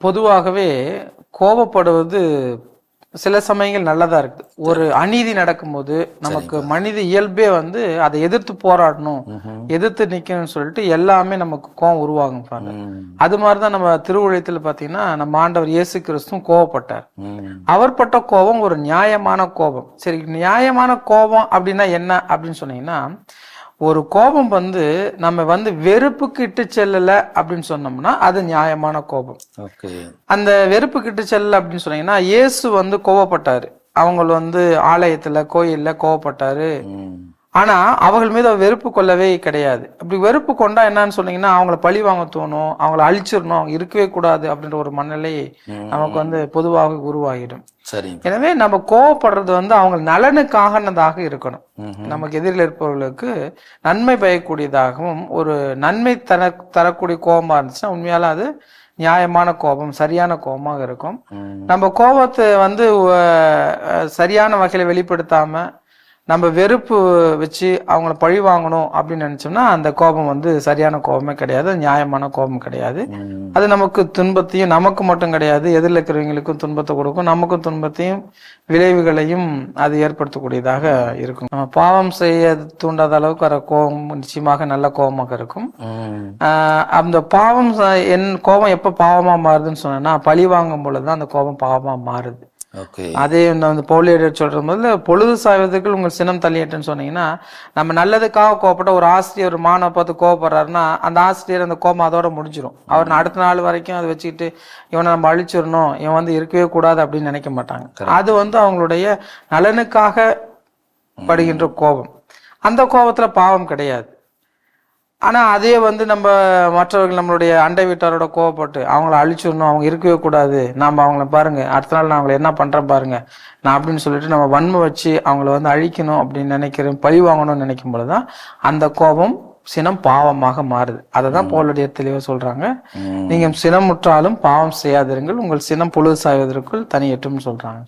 பொதுவாகவே கோபப்படுவது சில சமயங்கள் நல்லதா இருக்கு ஒரு அநீதி நடக்கும்போது நமக்கு மனித இயல்பே வந்து அதை எதிர்த்து போராடணும் எதிர்த்து நிக்கணும்னு சொல்லிட்டு எல்லாமே நமக்கு கோபம் உருவாகும் பாருங்க. அது மாதிரிதான் நம்ம திருவுழைத்துல பாத்தீங்கன்னா நம்ம ஆண்டவர் இயேசு கிறிஸ்துவும் கோவப்பட்டார் ம், அவர் பட்ட கோபம் ஒரு நியாயமான கோபம். சரி நியாயமான கோபம் அப்படின்னா என்ன அப்படின்னு சொன்னீங்கன்னா ஒரு கோபம் வந்து நம்ம வந்து வெறுப்புக்கு இட்டு செல்லல அப்படின்னு சொன்னோம்னா அது நியாயமான கோபம். ஓகே. அந்த வெறுப்புக்கு இட்டு செல்லல அப்படின்னு சொன்னீங்கன்னா இயேசு வந்து கோவப்பட்டாரு. அவங்க வந்து ஆலயத்துல கோயில்ல கோவப்பட்டாரு. ம், ஆனா அவர்கள் மீது வெறுப்பு கொள்ளவே கிடையாது. அப்படி வெறுப்பு கொண்டா என்னன்னு சொன்னீங்கன்னா அவங்கள பழி வாங்க தோணும் அவங்கள அழிச்சிடணும் அவங்க இருக்கவே கூடாது அப்படின்ற ஒரு மனநிலை. நமக்கு வந்து பொதுவாக உருவாகிடும். சரிங்க. எனவே நம்ம கோவப்படுறது வந்து அவங்க நலனுக்காகனதாக இருக்கணும். நமக்கு எதிரில் இருப்பவர்களுக்கு நன்மை பயக்கூடியதாகவும் ஒரு நன்மை தர தரக்கூடிய கோபமா இருந்துச்சுன்னா உண்மையால அது நியாயமான கோபம் சரியான கோபமாக இருக்கும். நம்ம கோபத்தை வந்து சரியான வகையில வெளிப்படுத்தாம நம்ம வெறுப்பு வச்சு அவங்கள பழி வாங்கணும் அப்படின்னு நினைச்சோம்னா அந்த கோபம் வந்து சரியான கோபமே கிடையாது நியாயமான கோபம் கிடையாது. அது நமக்கு துன்பத்தையும் நமக்கு மட்டும் கிடையாது எதிரில் இருக்கிறவங்களுக்கும் துன்பத்தை கொடுக்கும் நமக்கும் துன்பத்தையும் விளைவுகளையும் அது ஏற்படுத்தக்கூடியதாக இருக்கும். நம்ம பாவம் செய்ய தூண்டாத அளவுக்கு வர கோபம் நிச்சயமாக நல்ல கோபமாக இருக்கும். அந்த பாவம் என் கோபம் எப்ப பாவமா மாறுதுன்னு சொன்னா பழி வாங்கும் பொழுதுதான் அந்த கோபம் பாவமா மாறுது. அதே வந்து பவுலியர் சொல்ற போது பொழுது சாய்வதற்கு உங்கள் சினம் தள்ளியட்டுன்னு சொன்னீங்கன்னா நம்ம நல்லதுக்காக கோவப்பட்ட ஒரு ஆசிரியர் ஒரு மாணவ பார்த்து கோவப்படுறாருன்னா அந்த ஆசிரியர் அந்த கோபம் அதோட முடிஞ்சிடும் அவர் அடுத்த நாள் வரைக்கும் அதை வச்சுக்கிட்டு இவனை நம்ம அழிச்சிடணும் இவன் வந்து இருக்கவே கூடாது அப்படின்னு நினைக்க மாட்டாங்க. அது வந்து அவங்களுடைய நலனுக்காக படுகின்ற கோபம். அந்த கோபத்துல பாவம் கிடையாது. ஆனா அதே வந்து நம்ம மற்றவர்கள் நம்மளுடைய அண்டை வீட்டாரோட கோவப்பட்டு அவங்கள அழிச்சிடணும் அவங்க இருக்கவே கூடாது. நாம அவங்கள பாருங்க அடுத்த நாள் நான் அவங்களை என்ன பண்றேன் பாருங்க. நான் அப்படின்னு சொல்லிட்டு நம்ம வன்மை வச்சு அவங்கள வந்து அழிக்கணும் அப்படின்னு நினைக்கிறேன் பழி வாங்கணும்னு நினைக்கும் பொழுதுதான் அந்த கோபம் சினம் பாவமாக மாறுது. அதை தான் போலுடைய தெளிவா சொல்றாங்க. ம். நீங்க சினமுற்றாலும் பாவம் செய்யாதிருங்கள் உங்கள் சினம் பொழுது சாய்வதற்குள் தனியட்டும்னு சொல்றாங்க.